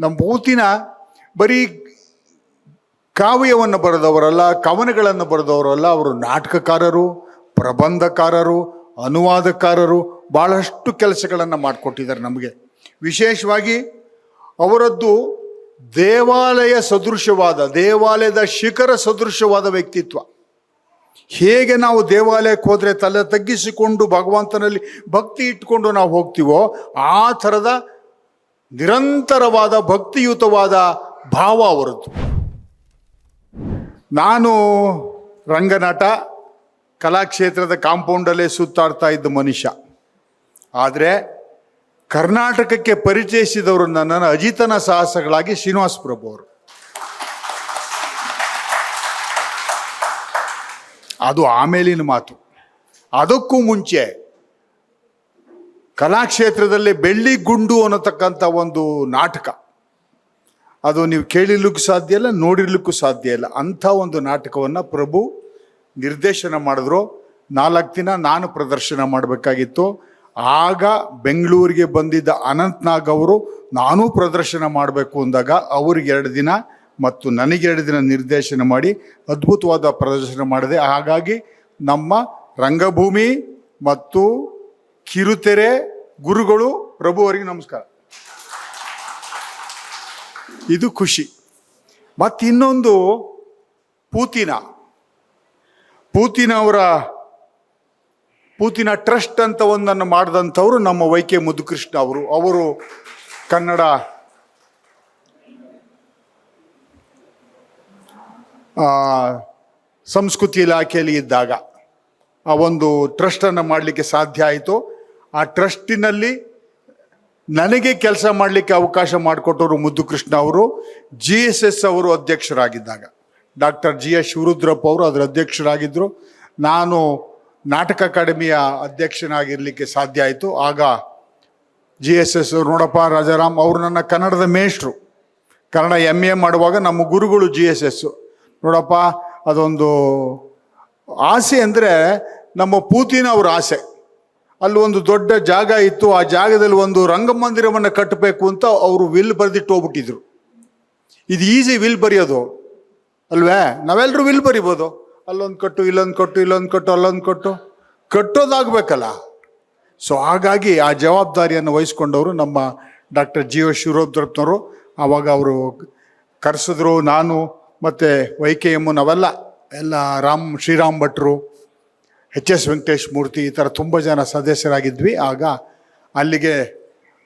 ನಮ್ಮ ಪೂತಿನ ಬರೀ ಕಾವ್ಯವನ್ನು ಬರೆದವರಲ್ಲ, ಕವನಗಳನ್ನು ಬರೆದವರಲ್ಲ, ಅವರು ನಾಟಕಕಾರರು, ಪ್ರಬಂಧಕಾರರು, ಅನುವಾದಕಾರರು ಭಾಳಷ್ಟು ಕೆಲಸಗಳನ್ನು ಮಾಡಿಕೊಟ್ಟಿದ್ದಾರೆ ನಮಗೆ. ವಿಶೇಷವಾಗಿ ಅವರದ್ದು ದೇವಾಲಯ ಸದೃಶವಾದ, ದೇವಾಲಯದ ಶಿಖರ ಸದೃಶವಾದ ವ್ಯಕ್ತಿತ್ವ. ಹೇಗೆ ನಾವು ದೇವಾಲಯಕ್ಕೆ ಹೋದರೆ ತಲೆ ತಗ್ಗಿಸಿಕೊಂಡು ಭಗವಂತನಲ್ಲಿ ಭಕ್ತಿ ಇಟ್ಕೊಂಡು ನಾವು ಹೋಗ್ತೀವೋ, ಆ ಥರದ ನಿರಂತರವಾದ ಭಕ್ತಿಯುತವಾದ ಭಾವ ಅವರದ್ದು. ನಾನು ರಂಗನಟ, ಕಲಾಕ್ಷೇತ್ರದ ಕಾಂಪೌಂಡಲ್ಲೇ ಸುತ್ತಾಡ್ತಾ ಇದ್ದ ಮನುಷ್ಯ. ಆದರೆ ಕರ್ನಾಟಕಕ್ಕೆ ಪರಿಚಯಿಸಿದವರು ನನ್ನನ್ನು ಅಜಿತನ ಸಾಹಸಗಳಾಗಿ ಶ್ರೀನಿವಾಸ ಪ್ರಭು ಅವರು. ಅದು ಆಮೇಲಿನ ಮಾತು. ಅದಕ್ಕೂ ಮುಂಚೆ ಕಲಾಕ್ಷೇತ್ರದಲ್ಲಿ ಬೆಳ್ಳಿ ಗುಂಡು ಅನ್ನತಕ್ಕಂಥ ಒಂದು ನಾಟಕ. ಅದು ನೀವು ಕೇಳಿರ್ಲಿಕ್ಕೂ ಸಾಧ್ಯ ಇಲ್ಲ, ನೋಡಿರ್ಲಿಕ್ಕೂ ಸಾಧ್ಯ ಇಲ್ಲ. ಅಂಥ ಒಂದು ನಾಟಕವನ್ನು ಪ್ರಭು ನಿರ್ದೇಶನ ಮಾಡಿದ್ರು. ನಾಲ್ಕು ದಿನ ನಾನು ಪ್ರದರ್ಶನ ಮಾಡಬೇಕಾಗಿತ್ತು. ಆಗ ಬೆಂಗಳೂರಿಗೆ ಬಂದಿದ್ದ ಅನಂತ್ನಾಗ್ ಅವರು, ನಾನೂ ಪ್ರದರ್ಶನ ಮಾಡಬೇಕು ಅಂದಾಗ ಅವ್ರಿಗೆ ಎರಡು ದಿನ ಮತ್ತು ನನಗೆ ಎರಡು ದಿನ ನಿರ್ದೇಶನ ಮಾಡಿ ಅದ್ಭುತವಾದ ಪ್ರದರ್ಶನ ಮಾಡಿದೆ. ಹಾಗಾಗಿ ನಮ್ಮ ರಂಗಭೂಮಿ ಮತ್ತು ಕಿರುತೆರೆ ಗುರುಗಳು ಪ್ರಭುವರಿಗೆ ನಮಸ್ಕಾರ. ಇದು ಖುಷಿ. ಮತ್ತು ಇನ್ನೊಂದು ಪೂತಿನ. ಅವರ ಪೂತಿನ ಟ್ರಸ್ಟ್ ಅಂತ ಒಂದನ್ನು ಮಾಡಿದಂಥವ್ರು ನಮ್ಮ ವೈ ಕೆ ಮುದುಕೃಷ್ಣ ಅವರು. ಅವರು ಕನ್ನಡ ಸಂಸ್ಕೃತಿ ಇಲಾಖೆಯಲ್ಲಿ ಇದ್ದಾಗ ಆ ಒಂದು ಟ್ರಸ್ಟನ್ನು ಮಾಡಲಿಕ್ಕೆ ಸಾಧ್ಯ ಆಯಿತು. ಆ ಟ್ರಸ್ಟಿನಲ್ಲಿ ನನಗೆ ಕೆಲಸ ಮಾಡಲಿಕ್ಕೆ ಅವಕಾಶ ಮಾಡಿಕೊಟ್ಟವರು ಮುದ್ದು ಕೃಷ್ಣ ಅವರು ಜಿ ಎಸ್ ಎಸ್ ಅವರು ಅಧ್ಯಕ್ಷರಾಗಿದ್ದಾಗ. ಡಾಕ್ಟರ್ ಜಿ ಎಸ್ ಶಿವರುದ್ರಪ್ಪ ಅವರು ಅದರ ಅಧ್ಯಕ್ಷರಾಗಿದ್ದರು ನಾನು ನಾಟಕ ಅಕಾಡೆಮಿಯ ಅಧ್ಯಕ್ಷನಾಗಿರಲಿಕ್ಕೆ ಸಾಧ್ಯ ಆಯಿತು. ಆಗ ಜಿ ಎಸ್ ಎಸ್ ನೋಡಪ್ಪ ರಾಜಾರಾಮ್, ಅವರು ನನ್ನ ಕನ್ನಡದ ಮೇಷ್ಟ್ರು. ಕನ್ನಡ ಎಂ ಎ ಮಾಡುವಾಗ ನಮ್ಮ ಗುರುಗಳು ಜಿ ಎಸ್ ಎಸ್ಸು ನೋಡಪ್ಪ, ಅದೊಂದು ಆಸೆ ಅಂದರೆ ನಮ್ಮ ಪೂತಿನ ಅವ್ರ ಆಸೆ. ಅಲ್ಲಿ ಒಂದು ದೊಡ್ಡ ಜಾಗ ಇತ್ತು. ಆ ಜಾಗದಲ್ಲಿ ಒಂದು ರಂಗಮಂದಿರವನ್ನು ಕಟ್ಟಬೇಕು ಅಂತ ಅವರು ವಿಲ್ ಬರೆದಿಟ್ಟು ಹೋಗ್ಬಿಟ್ಟಿದ್ರು. ಇದು ಈಸಿ ವಿಲ್ ಬರೆಯೋದು. ಅಲ್ವೇ? ನಾವೆಲ್ಲರೂ ವಿಲ್ ಬರಿಬೋದು. ಅಲ್ಲೊಂದು ಕಟ್ಟು, ಇಲ್ಲೊಂದು ಕಟ್ಟು ಇಲ್ಲೊಂದು ಕಟ್ಟು, ಅಲ್ಲೊಂದು ಕಟ್ಟು. ಕಟ್ಟೋದಾಗಬೇಕಲ್ಲ. ಸೊ ಹಾಗಾಗಿ ಆ ಜವಾಬ್ದಾರಿಯನ್ನು ವಹಿಸ್ಕೊಂಡವರು ನಮ್ಮ ಡಾಕ್ಟರ್ ಜಿ ಒ ಶಿವರುದ್ರಪ್ಪನವರು ಆವಾಗ ಅವರು ಕರೆಸಿದ್ರು, ನಾನು ಮತ್ತು ವೈ ಕೆ ಎಮ್ಮು ನಾವೆಲ್ಲ, ಎಲ್ಲ ರಾಮ್, ಶ್ರೀರಾಮ್ ಭಟ್ರು ಎಚ್ ಎಸ್ ವೆಂಕಟೇಶ್ ಮೂರ್ತಿ ಈ ಥರ ತುಂಬ ಜನ ಸದಸ್ಯರಾಗಿದ್ವಿ. ಆಗ ಅಲ್ಲಿಗೆ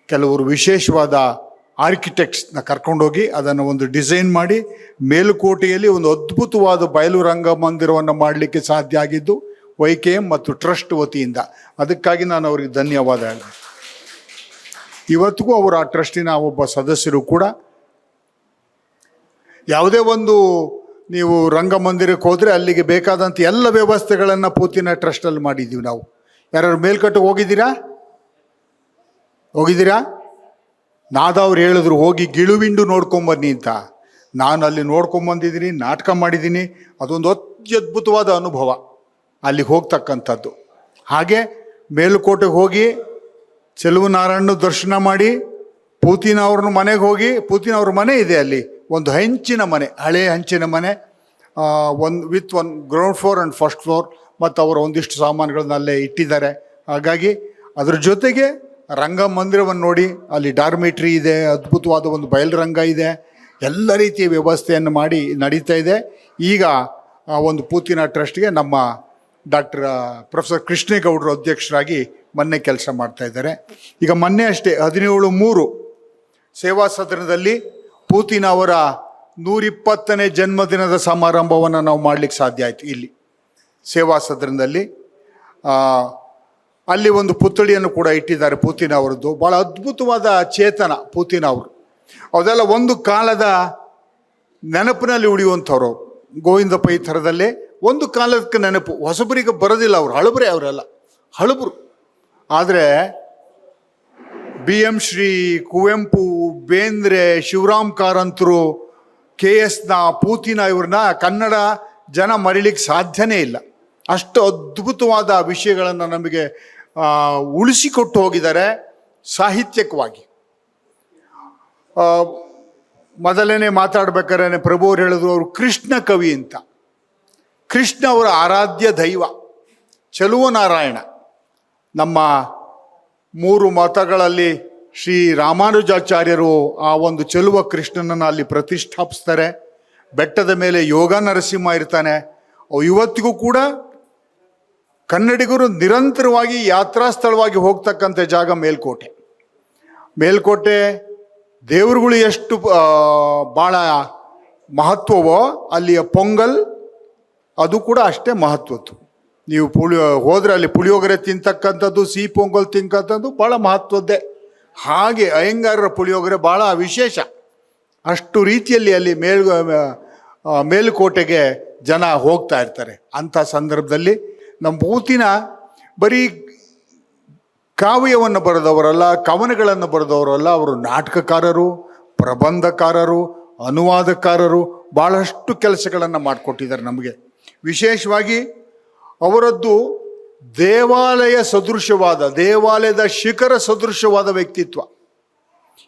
ಕೆಲವರು ವಿಶೇಷವಾದ ಆರ್ಕಿಟೆಕ್ಟ್ಸ್ನ ಕರ್ಕೊಂಡೋಗಿ ಅದನ್ನು ಒಂದು ಡಿಸೈನ್ ಮಾಡಿ ಮೇಲುಕೋಟೆಯಲ್ಲಿ ಒಂದು ಅದ್ಭುತವಾದ ಬಯಲು ರಂಗ ಮಂದಿರವನ್ನು ಮಾಡಲಿಕ್ಕೆ ಸಾಧ್ಯ ಆಗಿದ್ದು ವೈ ಕೆ ಎಂ ಮತ್ತು ಟ್ರಸ್ಟ್ ವತಿಯಿಂದ. ಅದಕ್ಕಾಗಿ ನಾನು ಅವರಿಗೆ ಧನ್ಯವಾದ ಹೇಳಿದೆ. ಇವತ್ತಿಗೂ ಅವರು ಆ ಟ್ರಸ್ಟಿನ ಒಬ್ಬ ಸದಸ್ಯರು ಕೂಡ ಯಾವುದೇ ಒಂದು ನೀವು ರಂಗಮಂದಿರಕ್ಕೆ ಹೋದರೆ ಅಲ್ಲಿಗೆ ಬೇಕಾದಂಥ ಎಲ್ಲ ವ್ಯವಸ್ಥೆಗಳನ್ನು ಪೂತಿನ ಟ್ರಸ್ಟಲ್ಲಿ ಮಾಡಿದ್ದೀವಿ ನಾವು. ಯಾರು ಮೇಲ್ಕಟ್ಟು ಹೋಗಿದ್ದೀರಾ? ಹೋಗಿದ್ದೀರಾ? ನಾದವ್ರು ಹೇಳಿದ್ರು, ಹೋಗಿ ಗಿಳುವಿಂಡು ನೋಡ್ಕೊಂಬನ್ನಿ ಅಂತ. ನಾನು ಅಲ್ಲಿ ನೋಡ್ಕೊಂಬಂದಿದ್ದೀನಿ ನಾಟಕ ಮಾಡಿದ್ದೀನಿ. ಅದೊಂದು ಅತ್ಯದ್ಭುತವಾದ ಅನುಭವ ಅಲ್ಲಿಗೆ ಹೋಗ್ತಕ್ಕಂಥದ್ದು. ಹಾಗೆ ಮೇಲುಕೋಟೆಗೆ ಹೋಗಿ ಚೆಲುವನಾರಾಯಣ ದರ್ಶನ ಮಾಡಿ ಪೂತಿನ ಮನೆಗೆ ಹೋಗಿ ಪೂತಿನ ಅವ್ರ ಮನೆ ಇದೆ ಅಲ್ಲಿ. ಒಂದು ಹೆಂಚಿನ ಮನೆ ಹಳೆಯ ಹಂಚಿನ ಮನೆ ಒಂದು with one ground floor and first floor ಮತ್ತು ಅವರ ಒಂದಿಷ್ಟು ಸಾಮಾನುಗಳನ್ನ ಅಲ್ಲೇ ಇಟ್ಟಿದ್ದಾರೆ. ಹಾಗಾಗಿ ಅದ್ರ ಜೊತೆಗೆ ರಂಗಮಂದಿರವನ್ನು ನೋಡಿ, ಅಲ್ಲಿ ಡಾರ್ಮೆಟ್ರಿ ಇದೆ, ಅದ್ಭುತವಾದ ಒಂದು ಬಯಲುರಂಗ ಇದೆ, ಎಲ್ಲ ರೀತಿಯ ವ್ಯವಸ್ಥೆಯನ್ನು ಮಾಡಿ ನಡೀತಾ ಇದೆ. ಈಗ, ಆ, ಒಂದು ಪೂತಿನ ಟ್ರಸ್ಟ್ಗೆ ನಮ್ಮ ಡಾಕ್ಟರ್ ಪ್ರೊಫೆಸರ್ ಕೃಷ್ಣೇಗೌಡರು ಅಧ್ಯಕ್ಷರಾಗಿ ಮೊನ್ನೆ ಕೆಲಸ ಮಾಡ್ತಾ ಇದ್ದಾರೆ. ಈಗ ಮೊನ್ನೆ ಅಷ್ಟೇ, ಹದಿನೇಳು ಮೂರು ಸೇವಾ ಸದನದಲ್ಲಿ ಪೂತಿನ ಅವರ ನೂರಿಪ್ಪತ್ತನೇ ಜನ್ಮದಿನದ ಸಮಾರಂಭವನ್ನು ನಾವು ಮಾಡಲಿಕ್ಕೆ ಸಾಧ್ಯ ಆಯಿತು ಇಲ್ಲಿ, ಸೇವಾ ಸದನದಲ್ಲಿ. ಅಲ್ಲಿ ಒಂದು ಪುತ್ಥಳಿಯನ್ನು ಕೂಡ ಇಟ್ಟಿದ್ದಾರೆ ಪೂತಿನ ಅವರದ್ದು ಭಾಳ ಅದ್ಭುತವಾದ ಚೇತನ ಪೂತಿನ ಅವರು ಅದೆಲ್ಲ ಒಂದು ಕಾಲದ ನೆನಪಿನಲ್ಲಿ ಉಳಿಯುವಂಥವ್ರು ಅವ್ರು. ಗೋವಿಂದ ಪೈ ಥರದಲ್ಲೇ. ಒಂದು ಕಾಲಕ್ಕೆ ನೆನಪು, ಹೊಸಬರಿಗೆ ಬರೋದಿಲ್ಲ ಅವರು, ಹಳಬರೇ ಅವರೆಲ್ಲ, ಹಳಬರು. ಆದರೆ ಬಿ ಎಂ ಶ್ರೀ ಕುವೆಂಪು, ಬೇಂದ್ರೆ, ಶಿವರಾಮ್ ಕಾರಂತರು ಕೆ ಎಸ್ನ ಪೂತಿನ ಇವ್ರನ್ನ ಕನ್ನಡ ಜನ ಮರಿಲಿಕ್ಕೆ ಸಾಧ್ಯನೇ ಇಲ್ಲ. ಅಷ್ಟು ಅದ್ಭುತವಾದ ವಿಷಯಗಳನ್ನು ನಮಗೆ ಉಳಿಸಿಕೊಟ್ಟು ಹೋಗಿದ್ದಾರೆ ಸಾಹಿತ್ಯಕವಾಗಿ. ಮೊದಲನೇ ಮಾತಾಡ್ಬೇಕಾದ್ರೆ ಪ್ರಭು ಅವ್ರು ಹೇಳಿದ್ರು, ಅವರು ಕೃಷ್ಣ ಕವಿ ಅಂತ. ಕೃಷ್ಣ ಅವರ ಆರಾಧ್ಯ ದೈವ. ಚಲುವ ನಾರಾಯಣ ನಮ್ಮ ಮೂರು ಮತಗಳಲ್ಲಿ ಶ್ರೀ ರಾಮಾನುಜಾಚಾರ್ಯರು ಆ ಒಂದು ಚೆಲುವ ಕೃಷ್ಣನನ್ನು ಅಲ್ಲಿ ಪ್ರತಿಷ್ಠಾಪಿಸ್ತಾರೆ. ಬೆಟ್ಟದ ಮೇಲೆ ಯೋಗ ನರಸಿಂಹ ಇರ್ತಾನೆ. ಇವತ್ತಿಗೂ ಕೂಡ ಕನ್ನಡಿಗರು ನಿರಂತರವಾಗಿ ಯಾತ್ರಾ ಸ್ಥಳವಾಗಿ ಹೋಗ್ತಕ್ಕಂಥ ಜಾಗ ಮೇಲ್ಕೋಟೆ. ಮೇಲ್ಕೋಟೆ ದೇವರುಗಳು ಎಷ್ಟು ಭಾಳ ಮಹತ್ವವೋ ಅಲ್ಲಿಯ ಪೊಂಗಲ್ ಅದು ಕೂಡ ಅಷ್ಟೇ ಮಹತ್ವದ್ದು. ನೀವು ಪುಳಿ ಹೋದರೆ ಅಲ್ಲಿ ಪುಳಿಯೋಗರೆ ತಿಂತಕ್ಕಂಥದ್ದು, ಸಿಹಿ ಪೊಂಗಲ್ ತಿಂತಕ್ಕಂಥದ್ದು ಭಾಳ ಮಹತ್ವದ್ದೇ. ಹಾಗೆ ಅಯ್ಯಂಗಾರರ ಪುಳಿಯೋಗರೆ ಭಾಳ ವಿಶೇಷ. ಅಷ್ಟು ರೀತಿಯಲ್ಲಿ ಅಲ್ಲಿ ಮೇಲ್ ಮೇಲುಕೋಟೆಗೆ ಜನ ಹೋಗ್ತಾ ಇರ್ತಾರೆ. ಅಂಥ ಸಂದರ್ಭದಲ್ಲಿ ನಮ್ಮ ಭೂತಿನ ಬರೀ ಕಾವ್ಯವನ್ನು ಬರೆದವರಲ್ಲ, ಕವನಗಳನ್ನು ಬರೆದವರಲ್ಲ, ಅವರು ನಾಟಕಕಾರರು, ಪ್ರಬಂಧಕಾರರು, ಅನುವಾದಕಾರರು ಭಾಳಷ್ಟು ಕೆಲಸಗಳನ್ನು ಮಾಡಿಕೊಟ್ಟಿದ್ದಾರೆ ನಮಗೆ. ವಿಶೇಷವಾಗಿ ಅವರದ್ದು ದೇವಾಲಯ ಸದೃಶವಾದ, ದೇವಾಲಯದ ಶಿಖರ ಸದೃಶವಾದ ವ್ಯಕ್ತಿತ್ವ.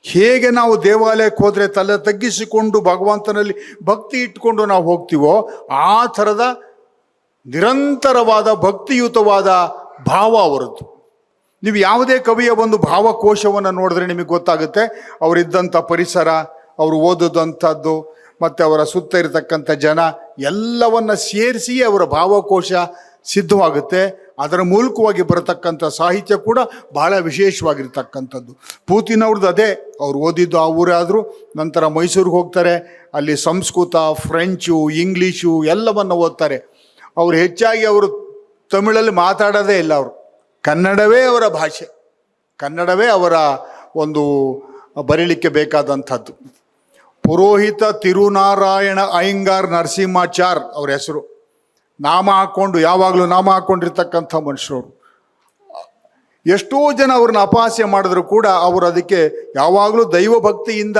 ಹೇಗೆ ನಾವು ದೇವಾಲಯಕ್ಕೆ ಹೋದರೆ ತಲೆ ತಗ್ಗಿಸಿಕೊಂಡು ಭಗವಂತನಲ್ಲಿ ಭಕ್ತಿ ಇಟ್ಕೊಂಡು ನಾವು ಹೋಗ್ತೀವೋ, ಆ ಥರದ ನಿರಂತರವಾದ ಭಕ್ತಿಯುತವಾದ ಭಾವ ಅವರದ್ದು. ನೀವು ಯಾವುದೇ ಕವಿಯ ಒಂದು ಭಾವಕೋಶವನ್ನು ನೋಡಿದ್ರೆ ನಿಮಗೆ ಗೊತ್ತಾಗುತ್ತೆ, ಅವರಿದ್ದಂಥ ಪರಿಸರ, ಅವರು ಓದದಂಥದ್ದು, ಮತ್ತು ಅವರ ಸುತ್ತ ಇರತಕ್ಕಂಥ ಜನ, ಎಲ್ಲವನ್ನು ಸೇರಿಸಿ ಅವರ ಭಾವಕೋಶ ಸಿದ್ಧವಾಗುತ್ತೆ. ಅದರ ಮೂಲಕವಾಗಿ ಬರತಕ್ಕಂಥ ಸಾಹಿತ್ಯ ಕೂಡ ಬಹಳ ವಿಶೇಷವಾಗಿರ್ತಕ್ಕಂಥದ್ದು. ಪೂತಿನವ್ರದ್ದು ಅದೇ. ಅವ್ರು ಓದಿದ್ದು ಆ ಊರೇ ಆದರೂ ನಂತರ ಮೈಸೂರಿಗೆ ಹೋಗ್ತಾರೆ. ಅಲ್ಲಿ ಸಂಸ್ಕೃತ, ಫ್ರೆಂಚು, ಇಂಗ್ಲೀಷು ಎಲ್ಲವನ್ನು ಓದ್ತಾರೆ. ಅವರು ಹೆಚ್ಚಾಗಿ ಅವರು ತಮಿಳಲ್ಲಿ ಮಾತಾಡೋದೇ ಇಲ್ಲ ಅವರು. ಕನ್ನಡವೇ ಅವರ ಭಾಷೆ. ಕನ್ನಡವೇ ಅವರ ಒಂದು ಬರೀಲಿಕ್ಕೆ ಬೇಕಾದಂಥದ್ದು. ಪುರೋಹಿತ ತಿರುನಾರಾಯಣ ಅಯ್ಯಂಗಾರ್ ನರಸಿಂಹಾಚಾರ್ ಅವ್ರ ಹೆಸರು. ನಾಮ ಹಾಕ್ಕೊಂಡು ಯಾವಾಗಲೂ ನಾಮ ಹಾಕ್ಕೊಂಡಿರ್ತಕ್ಕಂಥ ಮನುಷ್ಯರು. ಎಷ್ಟೋ ಜನ ಅವ್ರನ್ನ ಅಪಹಾಸ್ಯ ಮಾಡಿದ್ರು ಕೂಡ ಅವರು ಅದಕ್ಕೆ ಯಾವಾಗಲೂ ದೈವ ಭಕ್ತಿಯಿಂದ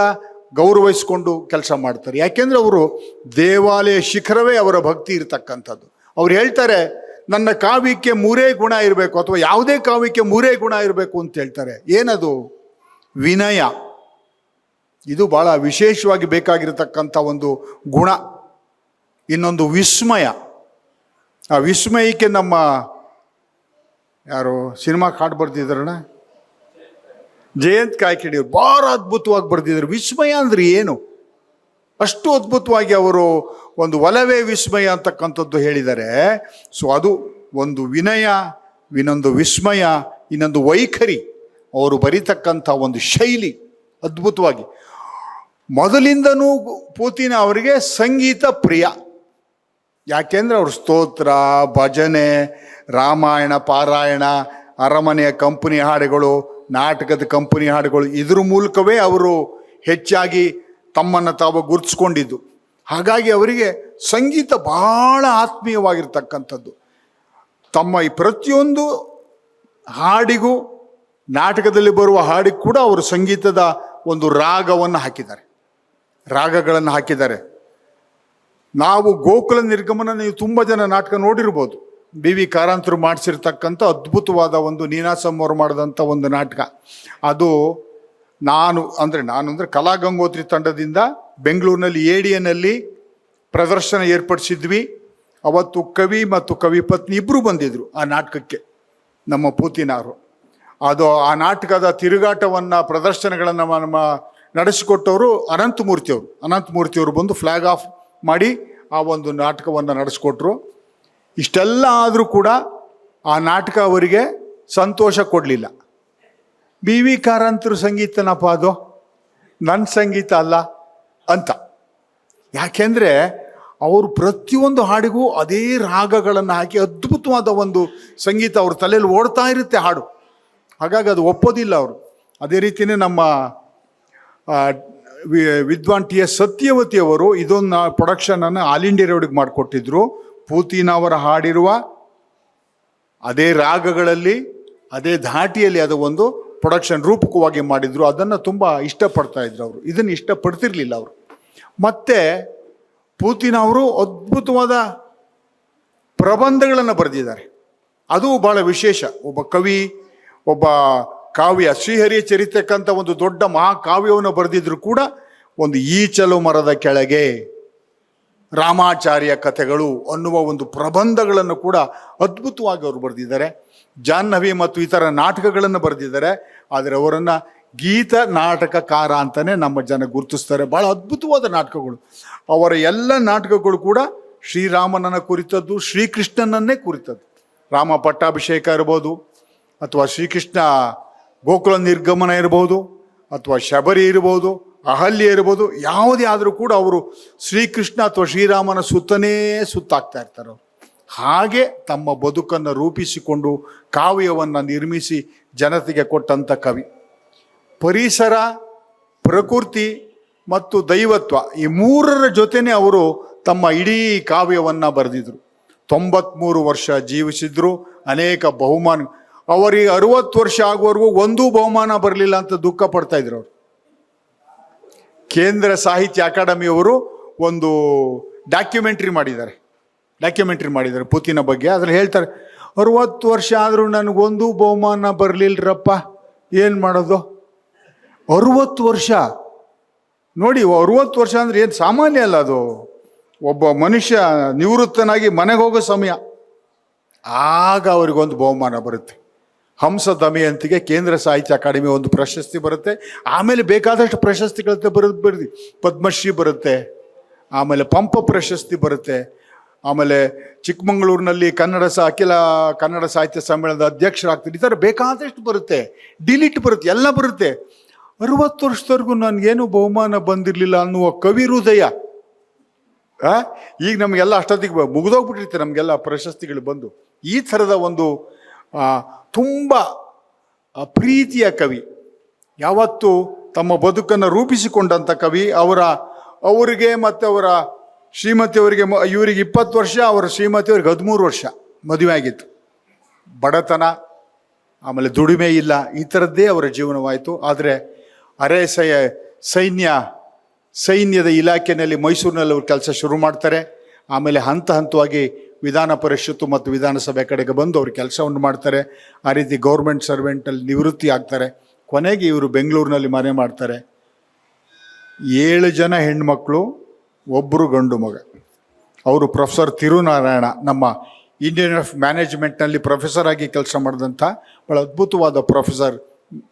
ಗೌರವಿಸಿಕೊಂಡು ಕೆಲಸ ಮಾಡ್ತಾರೆ. ಯಾಕೆಂದರೆ ಅವರು ದೇವಾಲಯ ಶಿಖರವೇ ಅವರ ಭಕ್ತಿ ಇರತಕ್ಕಂಥದ್ದು. ಅವ್ರು ಹೇಳ್ತಾರೆ, ನನ್ನ ಕಾವ್ಯಕ್ಕೆ ಮೂರೇ ಗುಣ ಇರಬೇಕು ಅಥವಾ ಯಾವುದೇ ಕಾವ್ಯಕ್ಕೆ ಮೂರೇ ಗುಣ ಇರಬೇಕು ಅಂತ ಹೇಳ್ತಾರೆ. ಏನದು? ವಿನಯ. ಇದು ಬಹಳ ವಿಶೇಷವಾಗಿ ಬೇಕಾಗಿರತಕ್ಕಂಥ ಒಂದು ಗುಣ. ಇನ್ನೊಂದು ವಿಸ್ಮಯ. ಆ ವಿಸ್ಮಯಕ್ಕೆ ನಮ್ಮ, ಯಾರು, ಸಿನಿಮಾ ಕಾಡು ಬರ್ದಿದ್ದಾರಣ ಜಯಂತ್ ಕಾಯ್ಕಿಡಿ ಅವ್ರು ಭಾಳ ಅದ್ಭುತವಾಗಿ ಬರೆದಿದ್ರು ವಿಸ್ಮಯ ಅಂದ್ರೆ ಏನು? ಅಷ್ಟು ಅದ್ಭುತವಾಗಿ ಅವರು ಒಂದು ಒಲವೇ ವಿಸ್ಮಯ ಅಂತಕ್ಕಂಥದ್ದು ಹೇಳಿದ್ದಾರೆ ಸೊ ಅದು ಒಂದು ವಿನಯ, ಇನ್ನೊಂದು ವಿಸ್ಮಯ, ಇನ್ನೊಂದು ವೈಖರಿ, ಅವರು ಬರೀತಕ್ಕಂಥ ಒಂದು ಶೈಲಿ ಅದ್ಭುತವಾಗಿ. ಮೊದಲಿಂದನೂ ಪೂತಿನ ಅವರಿಗೆ ಸಂಗೀತ ಪ್ರಿಯ. ಯಾಕೆಂದ್ರೆ ಅವ್ರ ಸ್ತೋತ್ರ, ಭಜನೆ, ರಾಮಾಯಣ, ಪಾರಾಯಣ, ಅರಮನೆಯ ಕಂಪನಿ ಹಾಡುಗಳು, ನಾಟಕದ ಕಂಪನಿ ಹಾಡುಗಳು, ಇದ್ರ ಮೂಲಕವೇ ಅವರು ಹೆಚ್ಚಾಗಿ ತಮ್ಮನ್ನು ತಾವು ಗುರುತಿಸ್ಕೊಂಡಿದ್ದು. ಹಾಗಾಗಿ ಅವರಿಗೆ ಸಂಗೀತ ಬಹಳ ಆತ್ಮೀಯವಾಗಿರ್ತಕ್ಕಂಥದ್ದು. ತಮ್ಮ ಈ ಪ್ರತಿಯೊಂದು ಹಾಡಿಗೂ, ನಾಟಕದಲ್ಲಿ ಬರುವ ಹಾಡಿಗೆ ಕೂಡ ಅವರು ಸಂಗೀತದ ಒಂದು ರಾಗವನ್ನು ಹಾಕಿದ್ದಾರೆ. ರಾಗಗಳನ್ನು ಹಾಕಿದ್ದಾರೆ. ನಾವು ಗೋಕುಲ ನಿರ್ಗಮನ ನೀವು ತುಂಬ ಜನ ನಾಟಕ ನೋಡಿರ್ಬೋದು. ಬಿ ವಿ ಕಾರಂತರು ಮಾಡಿಸಿರ್ತಕ್ಕಂಥ ಅದ್ಭುತವಾದ ಒಂದು ನೀನಾಸಂ ಅವರು ಮಾಡಿದಂಥ ಒಂದು ನಾಟಕ. ಅದು ನಾನು, ಅಂದರೆ ನಾನು ಅಂದರೆ ಕಲಾ ಗಂಗೋತ್ರಿ ತಂಡದಿಂದ ಬೆಂಗಳೂರಿನಲ್ಲಿ ಎಡಿಎನಲ್ಲಿ ಪ್ರದರ್ಶನ ಏರ್ಪಡಿಸಿದ್ವಿ. ಅವತ್ತು ಕವಿ ಮತ್ತು ಕವಿ ಪತ್ನಿ ಇಬ್ಬರು ಬಂದಿದ್ದರು ಆ ನಾಟಕಕ್ಕೆ, ನಮ್ಮ ಪೂತಿನಾರು. ಅದು ಆ ನಾಟಕದ ತಿರುಗಾಟವನ್ನು, ಪ್ರದರ್ಶನಗಳನ್ನು ನಮ್ಮ ನಡೆಸಿಕೊಟ್ಟವರು ಅನಂತಮೂರ್ತಿಯವರು. ಅನಂತಮೂರ್ತಿಯವರು ಬಂದು ಫ್ಲ್ಯಾಗ್ ಆಫ್ ಮಾಡಿ ಆ ಒಂದು ನಾಟಕವನ್ನು ನಡೆಸ್ಕೊಟ್ರು. ಇಷ್ಟೆಲ್ಲ ಆದರೂ ಕೂಡ ಆ ನಾಟಕ ಅವರಿಗೆ ಸಂತೋಷ ಕೊಡಲಿಲ್ಲ. ಬಿ ವಿ ಕಾರಂತರು ಸಂಗೀತನಪ್ಪ ಅದು. ನನ್ನ ಸಂಗೀತ ಅಲ್ಲ ಅಂತ. ಯಾಕೆಂದರೆ ಅವರು ಪ್ರತಿಯೊಂದು ಹಾಡಿಗೂ ಅದೇ ರಾಗಗಳನ್ನು ಹಾಕಿ ಅದ್ಭುತವಾದ ಒಂದು ಸಂಗೀತ ಅವ್ರ ತಲೆಯಲ್ಲಿ ಓಡ್ತಾ ಇರುತ್ತೆ ಹಾಡು. ಹಾಗಾಗಿ ಅದು ಒಪ್ಪೋದಿಲ್ಲ ಅವರು. ಅದೇ ರೀತಿಯೇ ನಮ್ಮ ವಿದ್ವಾನ್ ಟಿ ಎಸ್ ಸತ್ಯವತಿ ಅವರು ಇದೊಂದು ಪ್ರೊಡಕ್ಷನನ್ನು ಆಲ್ ಇಂಡಿಯಾ ರೋಡಿಗೆ ಮಾಡಿಕೊಟ್ಟಿದ್ರು. ಪೂತಿನ ಅವರ ಹಾಡಿರುವ ಅದೇ ರಾಗಗಳಲ್ಲಿ, ಅದೇ ಧಾಟಿಯಲ್ಲಿ ಅದು ಒಂದು ಪ್ರೊಡಕ್ಷನ್ ರೂಪಕವಾಗಿ ಮಾಡಿದ್ರು. ಅದನ್ನು ತುಂಬ ಇಷ್ಟಪಡ್ತಾ ಇದ್ರು ಅವರು. ಇದನ್ನು ಇಷ್ಟಪಡ್ತಿರ್ಲಿಲ್ಲ ಅವರು. ಮತ್ತೆ ಪೂತಿನ ಅವರು ಅದ್ಭುತವಾದ ಪ್ರಬಂಧಗಳನ್ನು ಬರೆದಿದ್ದಾರೆ. ಅದು ಬಹಳ ವಿಶೇಷ. ಒಬ್ಬ ಕವಿ, ಒಬ್ಬ ಕಾವ್ಯ ಶ್ರೀಹರಿಯ ಚರಿತಕ್ಕಂಥ ಒಂದು ದೊಡ್ಡ ಮಹಾಕಾವ್ಯವನ್ನು ಬರೆದಿದ್ರು ಕೂಡ ಒಂದು ಈಚಲು ಮರದ ಕೆಳಗೆ ರಾಮಾಚಾರ್ಯ ಕಥೆಗಳು ಅನ್ನುವ ಒಂದು ಪ್ರಬಂಧಗಳನ್ನು ಕೂಡ ಅದ್ಭುತವಾಗಿ ಅವರು ಬರೆದಿದ್ದಾರೆ. ಜಾಹ್ನವಿ ಮತ್ತು ಇತರ ನಾಟಕಗಳನ್ನು ಬರೆದಿದ್ದಾರೆ. ಆದರೆ ಅವರನ್ನು ಗೀತ ನಾಟಕಕಾರ ಅಂತಲೇ ನಮ್ಮ ಜನ ಗುರುತಿಸ್ತಾರೆ. ಭಾಳ ಅದ್ಭುತವಾದ ನಾಟಕಗಳು. ಅವರ ಎಲ್ಲ ನಾಟಕಗಳು ಕೂಡ ಶ್ರೀರಾಮನನ್ನ ಕುರಿತದ್ದು, ಶ್ರೀಕೃಷ್ಣನನ್ನೇ ಕುರಿತದ್ದು. ರಾಮ ಪಟ್ಟಾಭಿಷೇಕ ಇರ್ಬೋದು ಅಥವಾ ಶ್ರೀಕೃಷ್ಣ ಗೋಕುಲ ನಿರ್ಗಮನ ಇರ್ಬೋದು ಅಥವಾ ಶಬರಿ ಇರ್ಬೋದು, ಅಹಲ್ಯ ಇರ್ಬೋದು, ಯಾವುದೇ ಆದರೂ ಕೂಡ ಅವರು ಶ್ರೀಕೃಷ್ಣ ಅಥವಾ ಶ್ರೀರಾಮನ ಸುತ್ತನೇ ಸುತ್ತಾಗ್ತಾ ಇರ್ತಾರೆ. ಹಾಗೆ ತಮ್ಮ ಬದುಕನ್ನು ರೂಪಿಸಿಕೊಂಡು ಕಾವ್ಯವನ್ನು ನಿರ್ಮಿಸಿ ಜನತೆಗೆ ಕೊಟ್ಟಂಥ ಕವಿ. ಪರಿಸರ, ಪ್ರಕೃತಿ ಮತ್ತು ದೈವತ್ವ ಈ ಮೂರರ ಜೊತೆನೇ ಅವರು ತಮ್ಮ ಇಡೀ ಕಾವ್ಯವನ್ನು ಬರೆದಿದ್ರು. ತೊಂಬತ್ತ್ಮೂರು ವರ್ಷ ಜೀವಿಸಿದ್ರು, ಅನೇಕ ಬಹುಮಾನ ಅವರಿಗೆ ಅರುವತ್ತು ವರ್ಷ ಆಗುವವರೆಗೂ ಒಂದೂ ಬಹುಮಾನ ಬರಲಿಲ್ಲ ಅಂತ ದುಃಖ ಪಡ್ತಾ ಇದ್ರು ಅವರು. ಕೇಂದ್ರ ಸಾಹಿತ್ಯ ಅಕಾಡೆಮಿಯವರು ಒಂದು ಡಾಕ್ಯುಮೆಂಟ್ರಿ ಮಾಡಿದ್ದಾರೆ. ಡಾಕ್ಯುಮೆಂಟ್ರಿ ಮಾಡಿದ್ದಾರೆ ಪುತಿನ ಬಗ್ಗೆ. ಅದ್ರಲ್ಲಿ ಹೇಳ್ತಾರೆ, ಅರುವತ್ತು ವರ್ಷ ಆದರೂ ನನಗೊಂದು ಬಹುಮಾನ ಬರಲಿಲ್ಲರಪ್ಪ ಏನು ಮಾಡೋದು? ಅರುವತ್ತು ವರ್ಷ. ನೋಡಿ, ಅರುವತ್ತು ವರ್ಷ ಅಂದರೆ ಏನು ಸಾಮಾನ್ಯ ಅಲ್ಲ ಅದು. ಒಬ್ಬ ಮನುಷ್ಯ ನಿವೃತ್ತನಾಗಿ ಮನೆಗೆ ಹೋಗೋ ಸಮಯ. ಆಗ ಅವರಿಗೊಂದು ಬಹುಮಾನ ಬರುತ್ತೆ. ಹಂಸ ದಮಯಂತಿಗೆ ಕೇಂದ್ರ ಸಾಹಿತ್ಯ ಅಕಾಡೆಮಿ ಒಂದು ಪ್ರಶಸ್ತಿ ಬರುತ್ತೆ. ಆಮೇಲೆ ಬೇಕಾದಷ್ಟು ಪ್ರಶಸ್ತಿಗಳಂತೆ ಬರೋದು ಬರೆದಿ. ಪದ್ಮಶ್ರೀ ಬರುತ್ತೆ. ಆಮೇಲೆ ಪಂಪ ಪ್ರಶಸ್ತಿ ಬರುತ್ತೆ. ಆಮೇಲೆ ಚಿಕ್ಕಮಗಳೂರಿನಲ್ಲಿ ಕನ್ನಡ ಸಾ, ಅಖಿಲ ಕನ್ನಡ ಸಾಹಿತ್ಯ ಸಮ್ಮೇಳನದ ಅಧ್ಯಕ್ಷರಾಗ್ತೀನಿ ಈ ಥರ ಬೇಕಾದಷ್ಟು ಬರುತ್ತೆ. ಡಿಲೀಟ್ ಬರುತ್ತೆ. ಎಲ್ಲ ಬರುತ್ತೆ. ಅರುವತ್ತು ವರ್ಷದವರೆಗೂ ನನಗೇನು ಬಹುಮಾನ ಬಂದಿರಲಿಲ್ಲ ಅನ್ನುವ ಕವಿ ಹೃದಯ? ಈಗ ನಮಗೆಲ್ಲ ಅಷ್ಟೊತ್ತಿಗೆ ಮುಗಿದೋಗ್ಬಿಟ್ಟಿರ್ತೀವಿ ನಮಗೆಲ್ಲ ಪ್ರಶಸ್ತಿಗಳು ಬಂದು. ಈ ಥರದ ಒಂದು ತುಂಬ ಪ್ರೀತಿಯ ಕವಿ. ಯಾವತ್ತು ತಮ್ಮ ಬದುಕನ್ನು ರೂಪಿಸಿಕೊಂಡಂಥ ಕವಿ. ಅವರ, ಅವರಿಗೆ ಮತ್ತು ಅವರ ಶ್ರೀಮತಿಯವರಿಗೆ ಇವರಿಗೆ ಇಪ್ಪತ್ತು ವರ್ಷ, ಅವರ ಶ್ರೀಮತಿಯವರಿಗೆ ಹದಿಮೂರು ವರ್ಷ ಮದುವೆ ಆಗಿತ್ತು. ಬಡತನ, ಆಮೇಲೆ ದುಡಿಮೆ ಇಲ್ಲ, ಈ ಥರದ್ದೇ ಅವರ ಜೀವನವಾಯಿತು. ಆದರೆ ಅರೆ ಸೈನ್ಯ, ಸೈನ್ಯದ ಇಲಾಖೆಯಲ್ಲಿ ಮೈಸೂರಿನಲ್ಲಿ ಅವರು ಕೆಲಸ ಶುರು ಮಾಡ್ತಾರೆ. ಆಮೇಲೆ ಹಂತ ಹಂತವಾಗಿ ವಿಧಾನ ಪರಿಷತ್ತು ಮತ್ತು ವಿಧಾನಸಭೆ ಕಡೆಗೆ ಬಂದು ಅವರು ಕೆಲಸವನ್ನು ಮಾಡ್ತಾರೆ. ಆ ರೀತಿ ಗೌರ್ಮೆಂಟ್ ಸರ್ವೆಂಟಲ್ಲಿ ನಿವೃತ್ತಿ ಆಗ್ತಾರೆ. ಕೊನೆಗೆ ಇವರು ಬೆಂಗಳೂರಿನಲ್ಲಿ ಮನೆ ಮಾಡ್ತಾರೆ. ಏಳು ಜನ ಹೆಣ್ಮಕ್ಳು ಒಬ್ಬರು ಗಂಡು ಮಗ. ಅವರು ಪ್ರೊಫೆಸರ್ ತಿರುನಾರಾಯಣ, ನಮ್ಮ ಇಂಡಿಯನ್ ಆಫ್ ಮ್ಯಾನೇಜ್ಮೆಂಟ್ನಲ್ಲಿ ಪ್ರೊಫೆಸರ್ ಆಗಿ ಕೆಲಸ ಮಾಡಿದಂಥ ಭಾಳ ಅದ್ಭುತವಾದ professor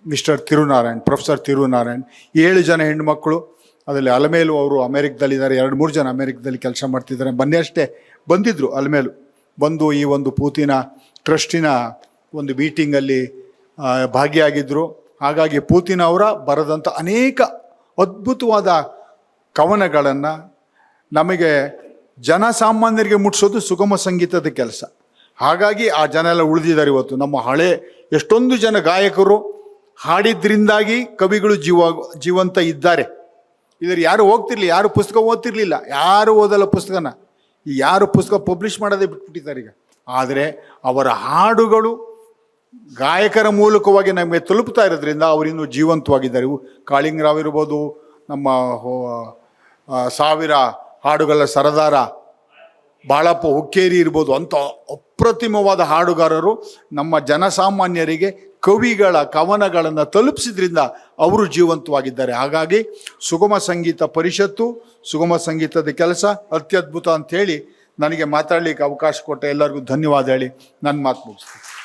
mister Tirunarayan, professor Tirunarayan. ಏಳು ಜನ ಹೆಣ್ಮಕ್ಳು ಅದರಲ್ಲಿ ಅಲಮೇಲು ಅವರು ಅಮೇರಿಕದಲ್ಲಿದ್ದಾರೆ, ಎರಡು ಮೂರು ಜನ ಅಮೇರಿಕದಲ್ಲಿ ಕೆಲಸ ಮಾಡ್ತಿದ್ದಾರೆ. ಮೊನ್ನೆ ಅಷ್ಟೇ ಬಂದಿದ್ದರು ಅಲಮೇಲು. ಬಂದು ಈ ಒಂದು ಪೂತಿನ ಟ್ರಸ್ಟಿನ ಒಂದು ಮೀಟಿಂಗಲ್ಲಿ ಭಾಗಿಯಾಗಿದ್ದರು ಹಾಗಾಗಿ ಪೂತಿನ ಅವರ ಬರೆದಂಥ ಅನೇಕ ಅದ್ಭುತವಾದ ಕವನಗಳನ್ನು ನಮಗೆ ಜನಸಾಮಾನ್ಯರಿಗೆ ಮುಟ್ಟಿಸೋದು ಸುಗಮ ಸಂಗೀತದ ಕೆಲಸ. ಹಾಗಾಗಿ ಆ ಜನ ಎಲ್ಲ ಉಳಿದಿದ್ದಾರೆ ಇವತ್ತು. ನಮ್ಮ ಹಳೆ ಎಷ್ಟೊಂದು ಜನ ಗಾಯಕರು ಹಾಡಿದ್ರಿಂದಾಗಿ ಕವಿಗಳು ಜೀವ, ಜೀವಂತ ಇದ್ದಾರೆ. ಇದ್ರ ಯಾರು ಹೋಗ್ತಿರ್ಲಿ, ಯಾರು ಪುಸ್ತಕ ಓದ್ತಿರ್ಲಿಲ್ಲ, ಯಾರು ಓದಲ್ಲ ಪುಸ್ತಕನ? ಯಾರು ಪುಸ್ತಕ ಪಬ್ಲಿಷ್ ಮಾಡೋದೇ ಬಿಟ್ಬಿಟ್ಟಿದ್ದಾರೆ ಈಗ. ಆದರೆ ಅವರ ಹಾಡುಗಳು ಗಾಯಕರ ಮೂಲಕವಾಗಿ ನಮಗೆ ತಲುಪ್ತಾ ಇರೋದ್ರಿಂದ ಅವರಿನ್ನೂ ಜೀವಂತವಾಗಿದ್ದಾರೆ. ಕಾಳಿಂಗರಾವ್ ಇರ್ಬೋದು, ನಮ್ಮ ಸಾವಿರ ಹಾಡುಗಳ ಸರದಾರ ಬಾಳಪ್ಪ ಹುಕ್ಕೇರಿ ಇರ್ಬೋದು ಅಂಥ ಅಪ್ರತಿಮವಾದ ಹಾಡುಗಾರರು ನಮ್ಮ ಜನಸಾಮಾನ್ಯರಿಗೆ ಕವಿಗಳ ಕವನಗಳನ್ನು ತಲುಪಿಸಿದ್ರಿಂದ ಅವರು ಜೀವಂತವಾಗಿದ್ದಾರೆ. ಹಾಗಾಗಿ ಸುಗಮ ಸಂಗೀತ ಪರಿಷತ್ತು, ಸುಗಮ ಸಂಗೀತದ ಕೆಲಸ ಅತ್ಯದ್ಭುತ ಅಂಥೇಳಿ ನನಗೆ ಮಾತಾಡಲಿಕ್ಕೆ ಅವಕಾಶ ಕೊಟ್ಟ ಎಲ್ಲರಿಗೂ ಧನ್ಯವಾದ ಹೇಳಿ. ನನ್ನ ಮಾತು ಮುಗಿಸ್ತೀನಿ.